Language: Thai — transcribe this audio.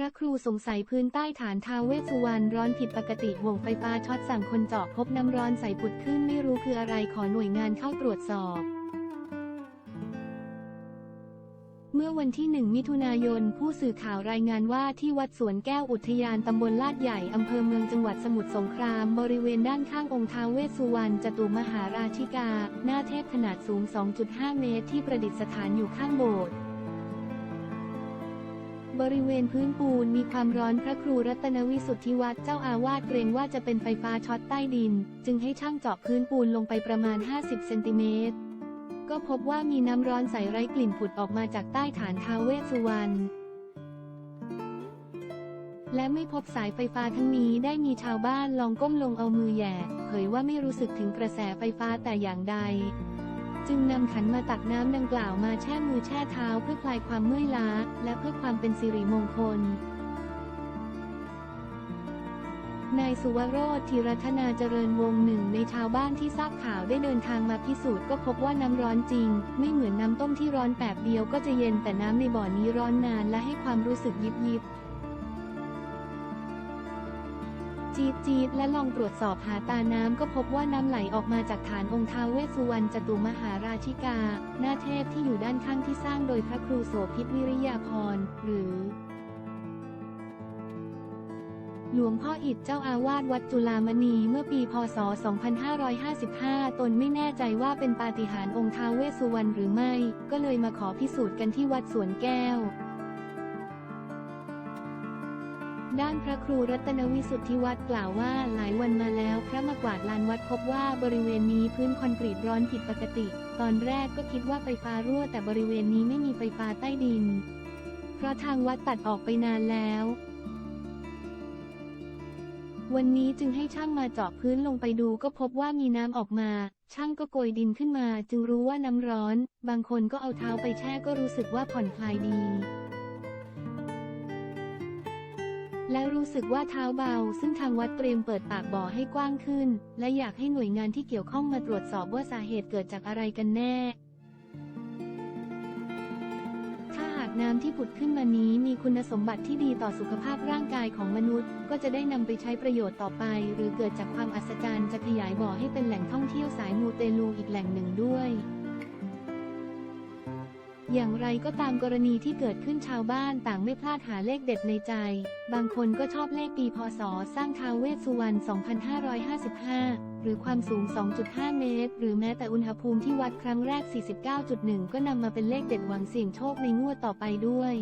พระครูสงสัยพื้นใต้ฐานท้าวเวสุวรรณร้อนผิดปกติห่วงไฟฟ้าช็อตสั่งคนเจาะพบน้ำร้อนใสผุดขึ้นไม่รู้คืออะไรขอหน่วยงานเข้าตรวจสอบเมื่อวันที่ 1 มิถุนายน ผู้สื่อข่าวรายงานว่าที่วัดสวนแก้วอุทยานตำบลลาดใหญ่ อำเภอเมืองจังหวัดสมุทรสงคราม บริเวณด้านข้างองค์ท้าวเวสสุวรรณจตุมหาราชิกา หน้าเทพขนาดสูง 2.5 เมตรที่ประดิษฐานอยู่ข้างโบสถ์ บริเวณพื้นปูนมีความร้อนพระครูรัตนวิสุทธิวัดเจ้าอาวาสเกรงว่าจะเป็นไฟฟ้าช็อตใต้ดิน จึงให้ช่างเจาะพื้นปูนลงไปประมาณ 50 เซนติเมตร ก็พบว่ามีน้ำร้อนใสไร้กลิ่นผุดออกมาจากใต้ฐานท้าวเวสสุวรรณและไม่พบสายไฟฟ้าทั้งนี้ได้มีชาวบ้านลองก้มลงเอามือแย่เผยว่าไม่รู้สึกถึงกระแสไฟฟ้าแต่อย่างใด จึงนำขันมาตักน้ำดังกล่าวมาแช่มือแช่เท้าเพื่อคลายความเมื่อยล้า และเพื่อความเป็นสิริมงคลนายสุวโรธธีรัตนาเจริญวงหนึ่งในชาวบ้านที่ทราบข่าวได้เดินทางมาพิสูจน์ก็พบว่าน้ำร้อนจริง ไม่เหมือนน้ำต้มที่ร้อนแป๊บเดียวก็จะเย็นแต่น้ำในบ่อนี้ร้อนนานและให้ความรู้สึกยิบยิบ จี๊ดจี๊ดและลองตรวจสอบหาตาน้ำก็พบว่าน้ำไหลออกมาจากฐานองค์ท้าวเวสสุวรรณจตุมหาราชิกา หน้าเทพที่อยู่ด้านข้างที่สร้างโดยพระครูโสภิตวิริยาพรหรือหลวงพ่ออิฐเจ้าอาวาสวัดจุฬามณีเมื่อปีพศ 2555 ตนไม่แน่ใจว่าเป็นปาฏิหาริย์องค์ท้าวเวสสุวรรณหรือไม่ ก็เลยมาขอพิสูจน์กันที่วัดสวนแก้ว ด้านพระครูรัตนวิสุทธิวัดกล่าวว่าหลายวันมาแล้ว พระมากวาดลานวัดพบว่าบริเวณนี้พื้นคอนกรีตร้อนผิดปกติ ตอนแรกก็คิดว่าไฟฟ้ารั่วแต่บริเวณนี้ไม่มีไฟฟ้าใต้ดิน เพราะทางวัดตัดออกไปนานแล้ว วันนี้จึงให้ช่างมาเจาะพื้นลงไปดูก็พบว่ามีน้ำออกมา ช่างก็โกยดินขึ้นมา จึงรู้ว่าน้ำร้อน บางคนก็เอาเท้าไปแช่ก็รู้สึกว่าผ่อนคลายดี และรู้สึกว่าเท้าเบา ซึ่งทางวัดเตรียมเปิดปากบ่อให้กว้างขึ้น และอยากให้หน่วยงานที่เกี่ยวข้องมาตรวจสอบว่าสาเหตุเกิดจากอะไรกันแน่ ถ้าหากน้ำที่ผุดขึ้นมานี้มีคุณสมบัติที่ดีต่อสุขภาพร่างกายของมนุษย์ ก็จะได้นำไปใช้ประโยชน์ต่อไป หรือเกิดจากความอัศจรรย์จะขยายบ่อให้เป็นแหล่งท่องเที่ยวสายมูเตลูอีกแหล่งหนึ่งด้วย อย่างไรก็ตามกรณีที่เกิดขึ้นชาวบ้านต่างไม่พลาดหาเลขเด็ดในใจ บางคนก็ชอบเลขปีพศ สร้างท้าวเวสสุวรรณ 2555 หรือความสูง 2.5 เมตร หรือแม้แต่อุณหภูมิที่วัดครั้งแรก 49.1 ก็นำมาเป็นเลขเด็ดหวังเสี่ยงโชคในงวดต่อไปด้วย